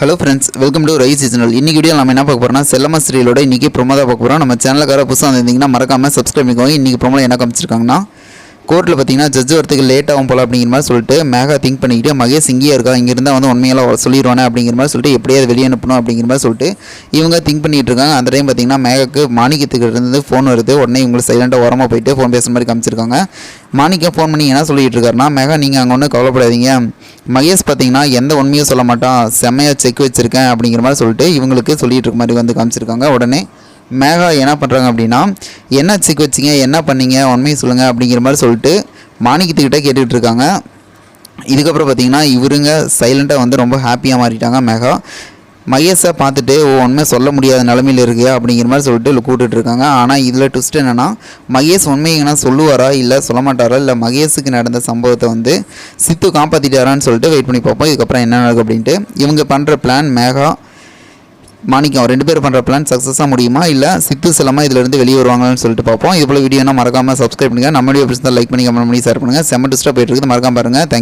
Hello friends welcome to rice seasonal இன்றைக்கி video நம்ம என்ன பார்க்க போகிறோம்னா செல்லம்மா ஸ்ரீலோட இன்றைக்கி ப்ரொமோ தான் பார்க்க போகிறோம் நம்ம சேனலுக்கார புதுசாக வந்திருந்தீங்கன்னா மறக்காமல் சப்ஸ்கிரைப் பண்ணிக்கோங்க. இன்னைக்கு ப்ரோமோல என்ன காமிச்சிருக்காங்கன்னா கோர்ட்டில் பார்த்தீங்கன்னா ஜட்ஜ் வரத்துக்கு லேட் ஆகும் போல அப்படிங்கிற மாதிரி சொல்லிட்டு மேகா திங்க் பண்ணிக்கிட்டு மகேஷ் இங்கேயே இருக்கா? இங்கே இருந்தால் வந்து உண்மையெல்லாம் சொல்லிடுவானே அப்படிங்கிற மாதிரி சொல்லிட்டு எப்படியாவது வெளியே அனுப்பணும் அப்படிங்கிற மாதிரி சொல்லிட்டு இவங்க திங்க் பண்ணிட்டு இருக்காங்க. அந்த டைம் பார்த்தீங்கன்னா மேகாக்கு மாணிக்கத்துக்கு இருந்து ஃபோன் வருது. உடனே இவங்களுக்கு சைலண்டாக ஓரமாக போயிட்டு ஃபோன் பேசுகிற மாதிரி காமிச்சிருக்காங்க. மாணிக்கம் ஃபோன் பண்ணி என்ன சொல்லிட்டு இருக்காருன்னா மேகா நீங்கள் அங்கே ஒன்றும் கவலைப்படாதீங்க. மகேஷ் பார்த்தீங்கன்னா எந்த உண்மையும் சொல்ல மாட்டான். செம்மையாக செக் வச்சுருக்கேன் அப்படிங்கிற மாதிரி சொல்லிட்டு இவங்களுக்கு சொல்லிட்டு இருக்க மாதிரி வந்து காமிச்சிருக்காங்க. உடனே மேகா என்ன பண்ணுறாங்க அப்படின்னா என்ன செக் வச்சிங்க என்ன பண்ணீங்க உண்மையை சொல்லுங்கள் அப்படிங்கிற மாதிரி சொல்லிட்டு மாணிக்கத்துக்கிட்ட கேட்டுக்கிட்டு இருக்காங்க. இதுக்கப்புறம் பார்த்தீங்கன்னா இவருங்க சைலண்ட்டாக வந்து ரொம்ப ஹாப்பியாக மாறிட்டாங்க மேகா. மகேஷை பார்த்துட்டு ஓ உண்மை சொல்ல முடியாத நிலமையில் இருக்குது அப்படிங்கிற மாதிரி சொல்லிட்டு கூப்பிட்டுட்டு இருக்காங்க. ஆனால் இதில் ட்விஸ்ட் என்னென்னா மகேஷ் உண்மைங்கன்னா சொல்லுவாரா இல்லை சொல்ல மாட்டாரா இல்லை மகேஷுக்கு நடந்த சம்பவத்தை வந்து சித்து காப்பாற்றிட்டாரான்னு சொல்லிட்டு வெயிட் பண்ணி பார்ப்போம். இதுக்கப்புறம் என்ன நடக்கும் அப்படின்ட்டு. இவங்க பண்ணுற பிளான் மேகா மாணிக்கம் ரெண்டு பேர் பண்ணுற பிளான் சக்ஸஸாக முடியுமா? இல்லை சித்து சிலமாக இதிலிருந்து வெளியே வருவாங்கன்னு சொல்லிட்டு பார்ப்போம். இது வீடியோனா மறக்காமல் சப்ஸ்கிரைப் பண்ணுங்கள் நம்ம வீடியோ லைக் பண்ணி கமெண்ட் பண்ணி ஷேர் பண்ணுங்கள் செம்ம டிஸ்டாக போயிட்டு இருக்குது. மறக்காம பாருங்கள் தேங்க்யூ